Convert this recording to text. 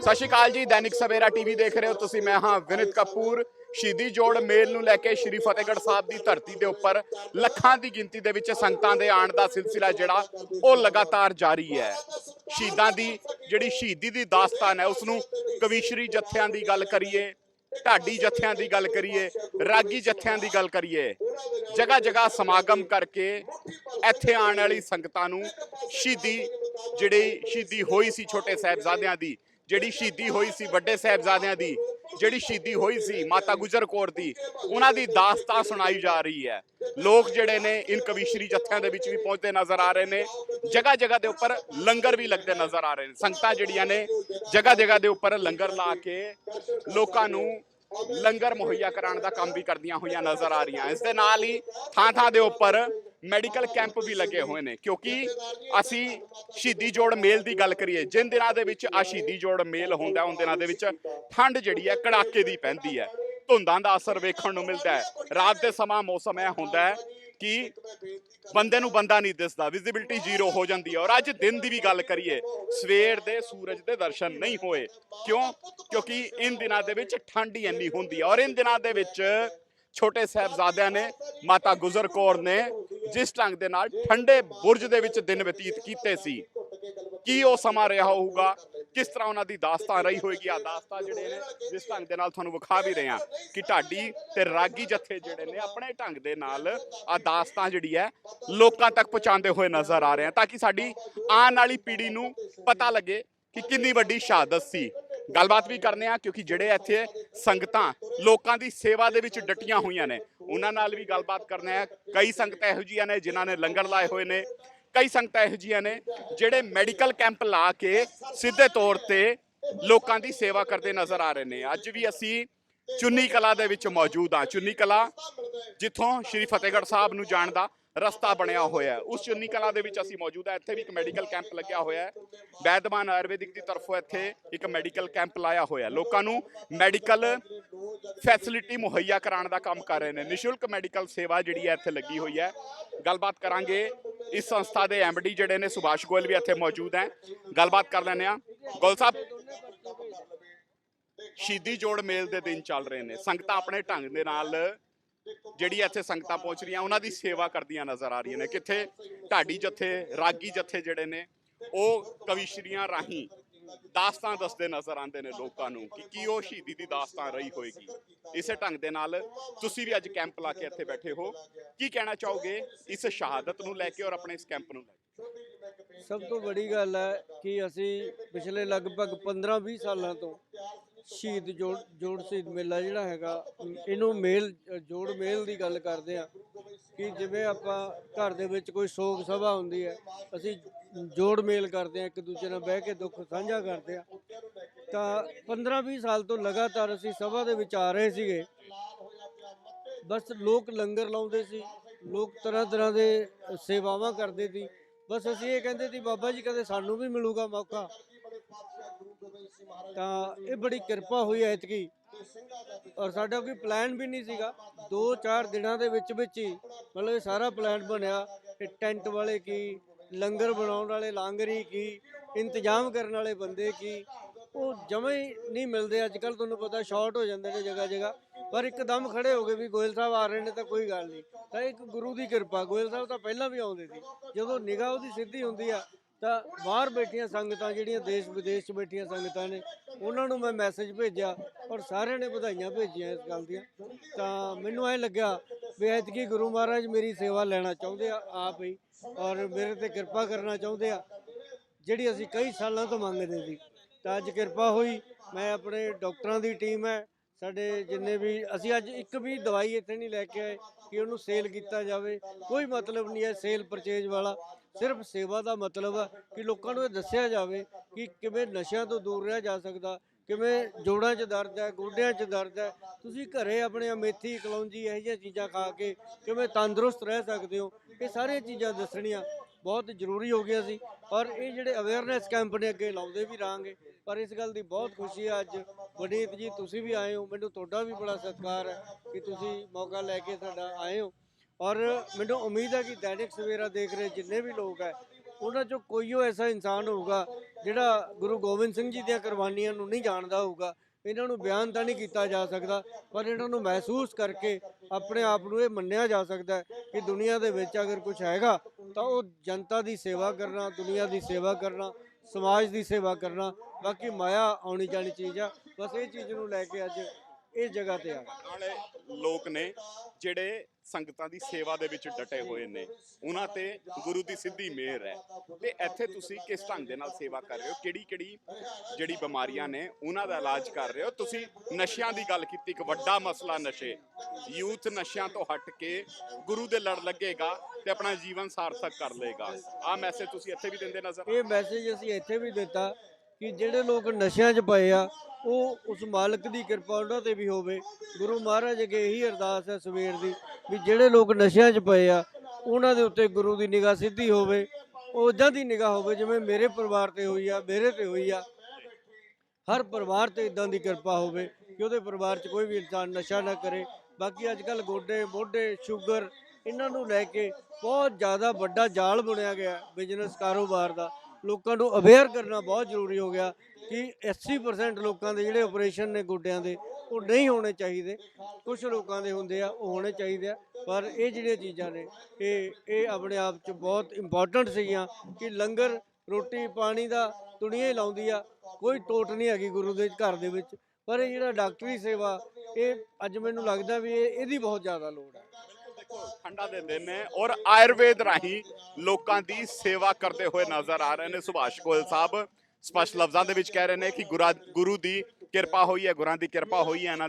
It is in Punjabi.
ਸਤਿ ਸ਼੍ਰੀ ਅਕਾਲ ਜੀ, ਦੈਨਿਕ ਸਵੇਰਾ ਟੀਵੀ ਦੇਖ ਰਹੇ ਹੋ ਤੁਸੀਂ। ਮੈਂ ਹਾਂ ਵਿਨਿਤ ਕਪੂਰ। ਸ਼ਹੀਦੀ ਜੋੜ ਮੇਲ ਨੂੰ ਲੈ ਕੇ ਸ਼੍ਰੀ ਫਤਿਹਗੜ੍ਹ ਸਾਹਿਬ ਦੀ ਧਰਤੀ ਦੇ ਉੱਪਰ ਲੱਖਾਂ ਦੀ ਗਿਣਤੀ ਦੇ ਵਿੱਚ ਸੰਗਤਾਂ ਦੇ ਆਉਣ ਦਾ ਸਿਲਸਿਲਾ ਜਿਹੜਾ, ਉਹ ਲਗਾਤਾਰ ਜਾਰੀ ਹੈ। ਸ਼ਹੀਦਾਂ ਦੀ ਜਿਹੜੀ ਸ਼ਹੀਦੀ ਦੀ ਦਾਸਤਾਨ ਹੈ ਉਸ ਨੂੰ ਕਵੀਸ਼ਰੀ ਜੱਥਿਆਂ ਦੀ ਗੱਲ ਕਰੀਏ, ਢਾਡੀ ਜੱਥਿਆਂ ਦੀ ਗੱਲ ਕਰੀਏ, ਰਾਗੀ ਜੱਥਿਆਂ ਦੀ ਗੱਲ ਕਰੀਏ ਜਗ੍ਹਾ ਜਗ੍ਹਾ ਸਮਾਗਮ ਕਰਕੇ ਇੱਥੇ ਆਉਣ ਵਾਲੀ ਸੰਗਤਾਂ ਨੂੰ ਸ਼ਹੀਦੀ ਜਿਹੜੀ ਸ਼ਹੀਦੀ ਹੋਈ ਸੀ ਛੋਟੇ ਸਾਹਿਬਜ਼ਾਦਿਆਂ ਦੀ ਜਿਹੜੀ ਸ਼ਹੀਦੀ ਹੋਈ ਸੀ ਵੱਡੇ ਸਾਹਿਬਜ਼ਾਦਿਆਂ ਦੀ, ਜਿਹੜੀ ਸ਼ਹੀਦੀ ਹੋਈ ਸੀ ਮਾਤਾ ਗੁਜਰ ਕੌਰ ਦੀ, ਉਹਨਾਂ ਦੀ ਦਾਸਤਾਨ ਸੁਣਾਈ ਜਾ ਰਹੀ ਹੈ। ਲੋਕ ਜਿਹੜੇ ਨੇ ਇਨ ਕਵੀਸ਼ਰੀ ਜੱਥਿਆਂ ਦੇ ਵਿੱਚ ਵੀ ਪਹੁੰਚਦੇ ਨਜ਼ਰ ਆ ਰਹੇ ਨੇ। ਜਗ੍ਹਾ ਜਗ੍ਹਾ ਦੇ ਉੱਪਰ ਲੰਗਰ ਵੀ ਲੱਗਦੇ ਨਜ਼ਰ ਆ ਰਹੇ ਨੇ। ਸੰਗਤਾਂ ਜਿਹੜੀਆਂ ਨੇ ਜਗ੍ਹਾ ਜਗ੍ਹਾ ਦੇ ਉੱਪਰ ਲੰਗਰ ਲਾ ਕੇ ਲੋਕਾਂ ਨੂੰ ਲੰਗਰ ਮੁਹੱਈਆ ਕਰਾਉਣ ਦਾ ਕੰਮ ਵੀ ਕਰਦੀਆਂ ਹੋਈਆਂ ਨਜ਼ਰ ਆ ਰਹੀਆਂ। ਇਸ ਦੇ ਨਾਲ ਹੀ ਥਾਂ ਥਾਂ ਦੇ ਉੱਪਰ ਮੈਡੀਕਲ ਕੈਂਪ ਵੀ ਲੱਗੇ ਹੋਏ ਨੇ ਕਿਉਂਕਿ ਅਸੀਂ ਸ਼ਹੀਦੀ ਜੋੜ ਮੇਲ ਦੀ ਗੱਲ ਕਰੀਏ ਜਿਨ ਦਿਨਾਂ ਦੇ ਵਿੱਚ ਆ ਸ਼ਹੀਦੀ ਜੋੜ ਮੇਲ ਹੁੰਦਾ ਉਨ ਦਿਨਾਂ ਦੇ ਵਿੱਚ ਠੰਡ ਜਿਹੜੀ ਹੈ ਕੜਾਕੇ ਦੀ ਪੈਂਦੀ ਹੈ ਧੁੰਦਾਂ ਦਾ ਅਸਰ ਵੇਖਣ ਨੂੰ ਮਿਲਦਾ ਹੈ। ਰਾਤ ਦੇ ਸਮਾਂ ਮੌਸਮ ਇਹ ਹੁੰਦਾ ਹੈ ਕਿ ਬੰਦੇ ਨੂੰ ਬੰਦਾ ਨਹੀਂ ਦਿਸਦਾ ਵਿਜ਼ਿਬਿਲਟੀ ਜ਼ੀਰੋ ਹੋ ਜਾਂਦੀ ਹੈ। ਔਰ ਅੱਜ ਦਿਨ ਦੀ ਵੀ ਗੱਲ ਕਰੀਏ ਸਵੇਰ ਦੇ ਸੂਰਜ ਦੇ ਦਰਸ਼ਨ ਨਹੀਂ ਹੋਏ ਕਿਉਂ? ਕਿਉਂਕਿ ਇਨ ਦਿਨਾਂ ਦੇ ਵਿੱਚ ਠੰਡ ਹੀ ਇੰਨੀ ਹੁੰਦੀ ਹੈ ਔਰ ਇਨ ਦਿਨਾਂ ਦੇ ਵਿੱਚ ਛੋਟੇ ਸਾਹਿਬਜ਼ਾਦਿਆਂ ਨੇ ਮਾਤਾ ਗੁਜਰ ਕੌਰ ਨੇ ਜਿਸ ਢੰਗ ਦੇ ਨਾਲ ਠੰਡੇ ਬੁਰਜ ਦੇ ਵਿੱਚ ਦਿਨ ਬਤੀਤ ਕੀਤੇ ਸੀ, ਕੀ ਉਹ ਸਮਾਂ ਰਿਹਾ ਹੋਊਗਾ? ਕਿਸ ਤਰ੍ਹਾਂ ਉਹਨਾਂ ਦੀ ਦਾਸਤਾਨ ਰਹੀ ਹੋਏਗੀ? ਆ ਦਾਸਤਾਨ ਜਿਹੜੇ ਨੇ, ਜਿਸ ਢੰਗ ਦੇ ਨਾਲ ਤੁਹਾਨੂੰ ਵਿਖਾ ਵੀ ਰਹੇ ਹਾਂ ਕਿ ਢਾਡੀ ਤੇ ਰਾਗੀ ਜਥੇ ਜਿਹੜੇ ਨੇ, ਆਪਣੇ ਢੰਗ ਦੇ ਨਾਲ ਆ ਦਾਸਤਾਨ ਜਿਹੜੀ ਹੈ, ਲੋਕਾਂ ਤੱਕ ਪਹੁੰਚਾਉਂਦੇ ਹੋਏ ਨਜ਼ਰ ਆ ਰਹੇ ਆ ਤਾਂ ਕਿ ਸਾਡੀ ਆਉਣ ਵਾਲੀ ਪੀੜ੍ਹੀ ਨੂੰ ਪਤਾ ਲੱਗੇ ਕਿ ਕਿੰਨੀ ਵੱਡੀ ਸ਼ਹਾਦਤ ਸੀ। ਗੱਲਬਾਤ ਵੀ ਕਰਨੇ ਆ, ਕਿਉਂਕਿ ਜਿਹੜੇ ਇੱਥੇ ਸੰਗਤਾਂ ਲੋਕਾਂ ਦੀ ਸੇਵਾ ਦੇ ਵਿੱਚ ਡਟੀਆਂ ਹੋਈਆਂ ਨੇ, ਉਹਨਾਂ ਨਾਲ ਵੀ ਗੱਲਬਾਤ ਕਰਨੇ ਆ। ਕਈ ਸੰਗਤਾਂ ਇਹੋ ਜਿਹੀਆਂ ਨੇ ਜਿਨ੍ਹਾਂ ਨੇ ਲੰਗਰ ਲਾਏ ਹੋਏ ਨੇ, ਕਈ ਸੰਗਤਾਂ ਇਹੋ ਜਿਹੀਆਂ ਨੇ ਜਿਹੜੇ ਮੈਡੀਕਲ ਕੈਂਪ ਲਾ ਕੇ ਸਿੱਧੇ ਤੌਰ ਤੇ ਲੋਕਾਂ ਦੀ ਸੇਵਾ ਕਰਦੇ ਨਜ਼ਰ ਆ ਰਹੇ ਨੇ। ਅੱਜ ਵੀ ਅਸੀਂ ਚੁੰਨੀ ਕਲਾ ਦੇ ਵਿੱਚ ਮੌਜੂਦ ਆ ਚੁੰਨੀ ਕਲਾ, ਜਿੱਥੋਂ ਸ਼੍ਰੀ ਫਤਿਹਗੜ੍ਹ ਸਾਹਿਬ ਨੂੰ ਜਾਣ ਦਾ ਰਸਤਾ ਬਣਿਆ ਹੋਇਆ ਹੈ। ਉਸ ਚੁੰਨੀ ਕਲਾ ਦੇ ਵਿੱਚ ਅਸੀਂ ਮੌਜੂਦ ਆ ਇੱਥੇ ਵੀ ਇੱਕ ਮੈਡੀਕਲ ਕੈਂਪ ਲੱਗਿਆ ਹੋਇਆ ਹੈ। ਵੈਦਮਾਨ ਆਯੁਰਵੈਦਿਕ ਦੀ ਤਰਫੋਂ ਇੱਥੇ ਇੱਕ ਮੈਡੀਕਲ ਕੈਂਪ ਲਾਇਆ ਹੋਇਆ ਲੋਕਾਂ ਨੂੰ ਮੈਡੀਕਲ ਫੈਸਿਲਿਟੀ ਮੁਹੱਈਆ ਕਰਾਉਣ ਦਾ ਕੰਮ ਕਰ ਰਹੇ ਨੇ। ਨਿਸ਼ੁਲਕ ਮੈਡੀਕਲ ਸੇਵਾ ਜਿਹੜੀ ਹੈ ਇੱਥੇ ਲੱਗੀ ਹੋਈ ਹੈ। ਗੱਲਬਾਤ ਕਰਾਂਗੇ ਇਸ ਸੰਸਥਾ ਦੇ ਐਮਡੀ ਜਿਹੜੇ ਨੇ, ਸੁਭਾਸ਼ ਗੋਇਲ ਵੀ ਇੱਥੇ ਮੌਜੂਦ ਹੈ। ਗੱਲਬਾਤ ਕਰ ਲੈਂਦੇ ਆ ਗੋਲ ਸਾਹਿਬ, ਸ਼ਹੀਦੀ ਜੋੜ ਮੇਲ ਦੇ ਦਿਨ ਚੱਲ ਰਹੇ ਨੇ। ਸੰਗਤਾਂ ਆਪਣੇ ਢੰਗ ਦੇ ਨਾਲ ਜਿਹੜੀ ਇੱਥੇ ਸੰਗਤਾਂ ਪਹੁੰਚ ਰਹੀਆਂ, ਉਹਨਾਂ ਦੀ ਸੇਵਾ ਕਰਦੀਆਂ ਨਜ਼ਰ ਆ ਰਹੀਆਂ ਨੇ। ਕਿੱਥੇ? ਢਾਡੀ ਜੱਥੇ, ਰਾਗੀ ਜੱਥੇ ਜਿਹੜੇ ਨੇ, ਉਹ ਕਵੀਸ਼ਰੀਆਂ ਰਾਹੀਂ ਦਾਸਤਾਨ ਦੱਸਦੇ ਨਜ਼ਰ ਆਉਂਦੇ ਨੇ ਲੋਕਾਂ ਨੂੰ ਕਿ ਕੀ ਉਹ ਸ਼ਹੀਦੀ ਦੀ ਦਾਸਤਾਨ ਰਹੀ ਹੋਏਗੀ। ਇਸੇ ਢੰਗ ਦੇ ਨਾਲ ਤੁਸੀਂ ਵੀ ਅੱਜ ਕੈਂਪ ਲਾ ਕੇ ਇੱਥੇ ਬੈਠੇ ਹੋ। ਕੀ ਕਹਿਣਾ ਚਾਹੋਗੇ ਇਸ ਸ਼ਹਾਦਤ ਨੂੰ ਲੈ ਕੇ ਔਰ ਆਪਣੇ ਇਸ ਕੈਂਪ ਨੂੰ ਲੈ ਕੇ? ਸਭ ਤੋਂ ਵੱਡੀ ਗੱਲ ਹੈ ਕਿ ਅਸੀਂ ਪਿਛਲੇ ਲਗਭਗ 15-20 ਸਾਲਾਂ ਤੋਂ ਸ਼ਹੀਦ ਜੋੜ ਜੋੜ ਸ਼ਹੀਦ ਮੇਲਾ ਜਿਹੜਾ ਹੈਗਾ, ਇਹਨੂੰ ਮੇਲ, ਜੋੜ ਮੇਲ ਦੀ ਗੱਲ ਕਰਦੇ ਆ ਕਿ ਜਿਵੇਂ ਆਪਾਂ ਘਰ ਦੇ ਵਿੱਚ ਕੋਈ ਸੋਗ ਸਭਾ ਹੁੰਦੀ ਹੈ, ਅਸੀਂ ਜੋੜ ਮੇਲ ਕਰਦੇ ਆ ਇੱਕ ਦੂਜੇ ਨਾਲ ਬਹਿ ਕੇ ਦੁੱਖ ਸਾਂਝਾ ਕਰਦੇ ਆ ਤਾਂ 15-20 ਸਾਲ ਤੋਂ ਲਗਾਤਾਰ ਅਸੀਂ ਸਭਾ ਦੇ ਵਿੱਚ ਆ ਰਹੇ ਸੀਗੇ। ਬਸ ਲੋਕ ਲੰਗਰ ਲਾਉਂਦੇ ਸੀ, ਲੋਕ ਤਰ੍ਹਾਂ ਤਰ੍ਹਾਂ ਦੇ ਸੇਵਾਵਾਂ ਕਰਦੇ ਸੀ। ਬਸ ਅਸੀਂ ਇਹ ਕਹਿੰਦੇ ਸੀ, ਬਾਬਾ ਜੀ ਕਦੇ ਸਾਨੂੰ ਵੀ ਮਿਲੂਗਾ ਮੌਕਾ। ਤਾਂ ਇਹ ਬੜੀ ਕਿਰਪਾ ਹੋਈ ਐਤਕੀ ਔਰ ਸਾਡਾ ਕੋਈ ਪਲਾਨ ਵੀ ਨਹੀਂ ਸੀਗਾ। 2-4 ਦਿਨਾਂ ਦੇ ਵਿੱਚ ਵਿੱਚ ਹੀ ਮਤਲਬ ਇਹ ਸਾਰਾ ਪਲਾਨ ਬਣਿਆ ਇਹ ਟੈਂਟ ਵਾਲੇ ਕੀ, ਲੰਗਰ ਬਣਾਉਣ ਵਾਲੇ, ਲਾਂਗਰੀ ਕੀ, ਇੰਤਜ਼ਾਮ ਕਰਨ ਵਾਲੇ ਬੰਦੇ ਕੀ। ਉਹ ਜਮੇ ਹੀ ਨਹੀਂ ਮਿਲਦੇ। ਅੱਜ ਕੱਲ ਤੁਹਾਨੂੰ ਪਤਾ ਸ਼ਾਰਟ ਹੋ ਜਾਂਦੇ ਨੇ ਜਗ੍ਹਾ ਜਗ੍ਹਾ। ਪਰ ਇੱਕਦਮ ਖੜੇ ਹੋ ਗਏ ਵੀ ਗੋਇਲ ਸਾਹਿਬ ਆ ਰਹੇ ਨੇ ਤਾਂ ਕੋਈ ਗੱਲ ਨਹੀਂ। ਤਾਂ ਇੱਕ ਗੁਰੂ ਦੀ ਕਿਰਪਾ। ਗੋਇਲ ਸਾਹਿਬ ਤਾਂ ਪਹਿਲਾਂ ਵੀ ਆਉਂਦੇ ਸੀ। ਜਦੋਂ ਨਿਗਾਹ ਉਹਦੀ ਸਿੱਧੀ ਹੁੰਦੀ ਆ ਤਾਂ ਬਾਹਰ ਬੈਠੀਆਂ ਸੰਗਤਾਂ, ਜਿਹੜੀਆਂ ਦੇਸ਼ ਵਿਦੇਸ਼ 'ਚ ਬੈਠੀਆਂ ਸੰਗਤਾਂ ਨੇ, ਉਹਨਾਂ ਨੂੰ ਮੈਂ ਮੈਸੇਜ ਭੇਜਿਆ ਔਰ ਸਾਰਿਆਂ ਨੇ ਵਧਾਈਆਂ ਭੇਜੀਆਂ ਇਸ ਗੱਲ ਦੀਆਂ। ਤਾਂ ਮੈਨੂੰ ਐ ਲੱਗਿਆ ਵੀ ਐਤਕੀ ਗੁਰੂ ਮਹਾਰਾਜ ਮੇਰੀ ਸੇਵਾ ਲੈਣਾ ਚਾਹੁੰਦੇ ਆ, ਆਪ ਹੀ, ਔਰ ਮੇਰੇ ਤੇ ਕਿਰਪਾ ਕਰਨਾ ਚਾਹੁੰਦੇ ਆ, ਜਿਹੜੀ ਅਸੀਂ ਕਈ ਸਾਲਾਂ ਤੋਂ ਮੰਗਦੇ ਸੀ। ਤਾਂ ਅੱਜ ਕਿਰਪਾ ਹੋਈ, ਮੈਂ ਆਪਣੇ ਡਾਕਟਰਾਂ ਦੀ ਟੀਮ ਹੈ ਸਾਡੇ ਜਿੰਨੇ ਵੀ, ਅਸੀਂ ਅੱਜ ਇੱਕ ਵੀ ਦਵਾਈ ਇੱਥੇ ਨਹੀਂ ਲੈ ਕੇ ਆਏ ਕਿ ਉਹਨੂੰ ਸੇਲ ਕੀਤਾ ਜਾਵੇ। ਕੋਈ ਮਤਲਬ ਨਹੀਂ ਹੈ ਸੇਲ ਪਰਚੇਜ ਵਾਲਾ। ਸਿਰਫ ਸੇਵਾ ਦਾ ਮਤਲਬ ਹੈ ਕਿ ਲੋਕਾਂ ਨੂੰ ਇਹ ਦੱਸਿਆ ਜਾਵੇ ਕਿ ਕਿਵੇਂ ਨਸ਼ਿਆਂ ਤੋਂ ਦੂਰ ਰਹਿ ਜਾ ਸਕਦਾ, ਕਿਵੇਂ ਜੋੜਾਂ 'ਚ ਦਰਦ ਹੈ, ਗੋਡਿਆਂ 'ਚ ਦਰਦ ਹੈ। ਤੁਸੀਂ ਘਰੇ ਆਪਣੇ ਮੇਥੀ, ਕਲੌਂਜੀ ਇਹੋ ਜਿਹੀਆਂ ਚੀਜ਼ਾਂ ਖਾ ਕੇ ਕਿਵੇਂ ਤੰਦਰੁਸਤ ਰਹਿ ਸਕਦੇ ਹੋ? ਇਹ ਸਾਰੀਆਂ ਚੀਜ਼ਾਂ ਦੱਸਣੀਆਂ। ਬਹੁਤ ਜ਼ਰੂਰੀ ਹੋ ਗਿਆ ਸੀ। ਔਰ ਇਹ ਜਿਹੜੇ ਅਵੇਅਰਨੈਸ ਕੈਂਪ ਨੇ, ਅੱਗੇ ਲਾਉਂਦੇ ਵੀ ਰਾਂਗੇ ਪਰ ਇਸ ਗੱਲ ਦੀ ਬਹੁਤ ਖੁਸ਼ੀ ਹੈ ਅੱਜ। ਵਨੀਤ ਜੀ, ਤੁਸੀਂ ਵੀ ਆਏ ਹੋ। ਮੈਨੂੰ ਤੁਹਾਡਾ ਵੀ ਬੜਾ ਸਤਿਕਾਰ ਹੈ ਕਿ ਤੁਸੀਂ ਮੌਕਾ ਲੈ ਕੇ ਸਾਡਾ ਆਏ ਹੋ। ਔਰ ਮੈਨੂੰ ਉਮੀਦ ਹੈ ਕਿ ਦੈਨਿਕ ਸਵੇਰਾ ਦੇਖ ਰਹੇ ਜਿੰਨੇ ਵੀ ਲੋਕ ਹੈ, ਉਹਨਾਂ ਚੋਂ ਕੋਈ ਉਹ ਐਸਾ ਇਨਸਾਨ ਹੋਊਗਾ ਜਿਹੜਾ ਗੁਰੂ ਗੋਬਿੰਦ ਸਿੰਘ ਜੀ ਦੀਆਂ ਕੁਰਬਾਨੀਆਂ ਨੂੰ ਨਹੀਂ ਜਾਣਦਾ ਹੋਊਗਾ। ਇਹਨਾਂ ਨੂੰ ਬਿਆਨ ਤਾਂ ਨਹੀਂ ਕੀਤਾ ਜਾ ਸਕਦਾ, ਪਰ ਇਹਨਾਂ ਨੂੰ ਮਹਿਸੂਸ ਕਰਕੇ ਆਪਣੇ ਆਪ ਨੂੰ ਇਹ ਮੰਨਿਆ ਜਾ ਸਕਦਾ ਕਿ ਦੁਨੀਆ ਦੇ ਵਿੱਚ ਅਗਰ ਕੁਝ ਹੈਗਾ, ਤਾਂ ਉਹ ਜਨਤਾ ਦੀ ਸੇਵਾ ਕਰਨਾ, ਦੁਨੀਆ ਦੀ ਸੇਵਾ ਕਰਨਾ, ਸਮਾਜ ਦੀ ਸੇਵਾ ਕਰਨਾ, ਬਾਕੀ ਮਾਇਆ ਆਉਣੀ ਜਾਣੀ ਚੀਜ਼ ਆ। ਬਸ ਇਹ ਚੀਜ਼ ਨੂੰ ਲੈ ਕੇ ਅੱਜ ਇਸ ਜਗ੍ਹਾ ਤੇ ਆ ਨਾਲੇ ਲੋਕ ਨੇ ਜਿਹੜੇ ਸੰਗਤਾਂ ਦੀ ਸੇਵਾ ਦੇ ਵਿੱਚ ਡਟੇ ਹੋਏ ਨੇ ਉਹਨਾਂ ਤੇ ਗੁਰੂ ਦੀ ਸਿੱਧੀ ਮਿਹਰ ਹੈ। ਤੇ ਇੱਥੇ ਤੁਸੀਂ ਕਿਸ ਢੰਗ ਦੇ ਨਾਲ ਸੇਵਾ ਕਰ ਰਹੇ ਹੋ? ਕਿਹੜੀ ਕਿਹੜੀ ਜਿਹੜੀ ਬਿਮਾਰੀਆਂ ਨੇ ਉਹਨਾਂ ਦਾ ਇਲਾਜ ਕਰ ਰਹੇ ਹੋ? ਤੁਸੀਂ ਨਸ਼ਿਆਂ ਦੀ ਗੱਲ ਕੀਤੀ ਇੱਕ ਵੱਡਾ ਮਸਲਾ ਨਸ਼ੇ। ਯੂਥ ਨਸ਼ਿਆਂ ਤੋਂ ਹਟ ਕੇ ਗੁਰੂ ਦੇ ਲੜ ਲੱਗੇਗਾ ਤੇ ਆਪਣਾ ਜੀਵਨ ਸਾਰਥਕ ਕਰ ਲਏਗਾ। ਆਹ ਮੈਸੇਜ ਤੁਸੀਂ ਇੱਥੇ ਵੀ ਦਿੰਦੇ ਨਜ਼ਰ ਇਹ ਮੈਸੇਜ ਅਸੀਂ ਇੱਥੇ ਵੀ ਦਿੱਤਾ ਕਿ ਜਿਹੜੇ ਲੋਕ ਨਸ਼ਿਆਂ 'ਚ ਪਏ ਆ ਉਹ ਉਸ ਮਾਲਕ ਦੀ ਕਿਰਪਾ ਉਹਨਾਂ ਤੇ ਵੀ ਹੋਵੇ। ਗੁਰੂ ਮਹਾਰਾਜ ਅੱਗੇ ਇਹੀ ਅਰਦਾਸ ਹੈ ਸਵੇਰ ਦੀ ਵੀ ਜਿਹੜੇ ਲੋਕ ਨਸ਼ਿਆਂ 'ਚ ਪਏ ਆ, ਉਹਨਾਂ ਦੇ ਉੱਤੇ ਗੁਰੂ ਦੀ ਨਿਗਾਹ ਸਿੱਧੀ ਹੋਵੇ। ਉਦਾਂ ਦੀ ਨਿਗਾਹ ਹੋਵੇ ਜਿਵੇਂ ਮੇਰੇ ਪਰਿਵਾਰ ਤੇ ਹੋਈ ਆ, ਮੇਰੇ ਤੇ ਹੋਈ ਆ। ਹਰ ਪਰਿਵਾਰ ਤੇ ਇਦਾਂ ਦੀ ਕਿਰਪਾ ਹੋਵੇ ਕਿ ਉਹਦੇ ਪਰਿਵਾਰ 'ਚ ਕੋਈ ਵੀ ਇਨਸਾਨ ਨਸ਼ਾ ਨਾ ਕਰੇ। ਬਾਕੀ ਅੱਜ ਕੱਲ ਗੋਡੇ, ਮੋਢੇ, ਸ਼ੂਗਰ ਇਹਨਾਂ ਨੂੰ ਲੈ ਕੇ ਬਹੁਤ ਜ਼ਿਆਦਾ ਵੱਡਾ ਜਾਲ ਬੁਣਿਆ ਗਿਆ ਬਿਜ਼ਨਸ ਕਾਰੋਬਾਰ ਦਾ। ਲੋਕਾਂ ਨੂੰ ਅਵੇਅਰ ਕਰਨਾ ਬਹੁਤ ਜ਼ਰੂਰੀ ਹੋ ਗਿਆ। ਕਿ 80% ਲੋਕਾਂ ਦੇ ਜਿਹੜੇ ਆਪਰੇਸ਼ਨ ਨੇ ਗੋਡਿਆਂ ਦੇ, ਉਹ ਨਹੀਂ ਹੋਣੇ ਚਾਹੀਦੇ। ਕੁਝ ਲੋਕਾਂ ਦੇ ਹੁੰਦੇ ਆ, ਉਹ ਹੋਣੇ ਚਾਹੀਦੇ ਆ। ਪਰ ਇਹ ਜਿਹੜੀਆਂ ਚੀਜ਼ਾਂ ਨੇ, ਇਹ ਇਹ ਆਪਣੇ ਆਪ 'ਚ ਬਹੁਤ ਇੰਪੋਰਟੈਂਟ ਸੀਗੀਆਂ ਕਿ ਲੰਗਰ, ਰੋਟੀ, ਪਾਣੀ ਦਾ ਦੁਨੀਆ ਹੀ ਲਾਉਂਦੀ ਆ। ਕੋਈ ਟੋਟ ਨਹੀਂ ਹੈਗੀ ਗੁਰੂ ਦੇ ਘਰ ਦੇ ਵਿੱਚ। ਪਰ ਇਹ ਜਿਹੜਾ ਡਾਕਟਰੀ ਸੇਵਾ, ਇਹ ਅੱਜ ਮੈਨੂੰ ਲੱਗਦਾ ਵੀ ਇਹ, ਇਹਦੀ ਬਹੁਤ ਜ਼ਿਆਦਾ ਲੋੜ ਹੈ ਠੰਡਾ ਦੇ ਦਿਨ ਨੇ ਔਰ ਆਯੁਰਵੇਦ ਰਾਹੀਂ ਲੋਕਾਂ ਦੀ ਸੇਵਾ ਕਰਦੇ ਹੋਏ ਨਜ਼ਰ ਆ ਰਹੇ ਨੇ ਸੁਭਾਸ਼ ਗੋਇਲ ਸਾਹਿਬ। ਸਪਸ਼ਟ ਲਫ਼ਜ਼ਾਂ ਦੇ ਵਿੱਚ ਕਹਿ ਰਹੇ ਨੇ ਕਿ ਗੁਰਾ- ਗੁਰੂ ਦੀ ਕਿਰਪਾ ਹੋਈ ਹੈ, ਗੁਰਾਂ ਦੀ ਕਿਰਪਾ ਹੋਈ ਹੈ, ਇਹਨਾਂ ਦੇ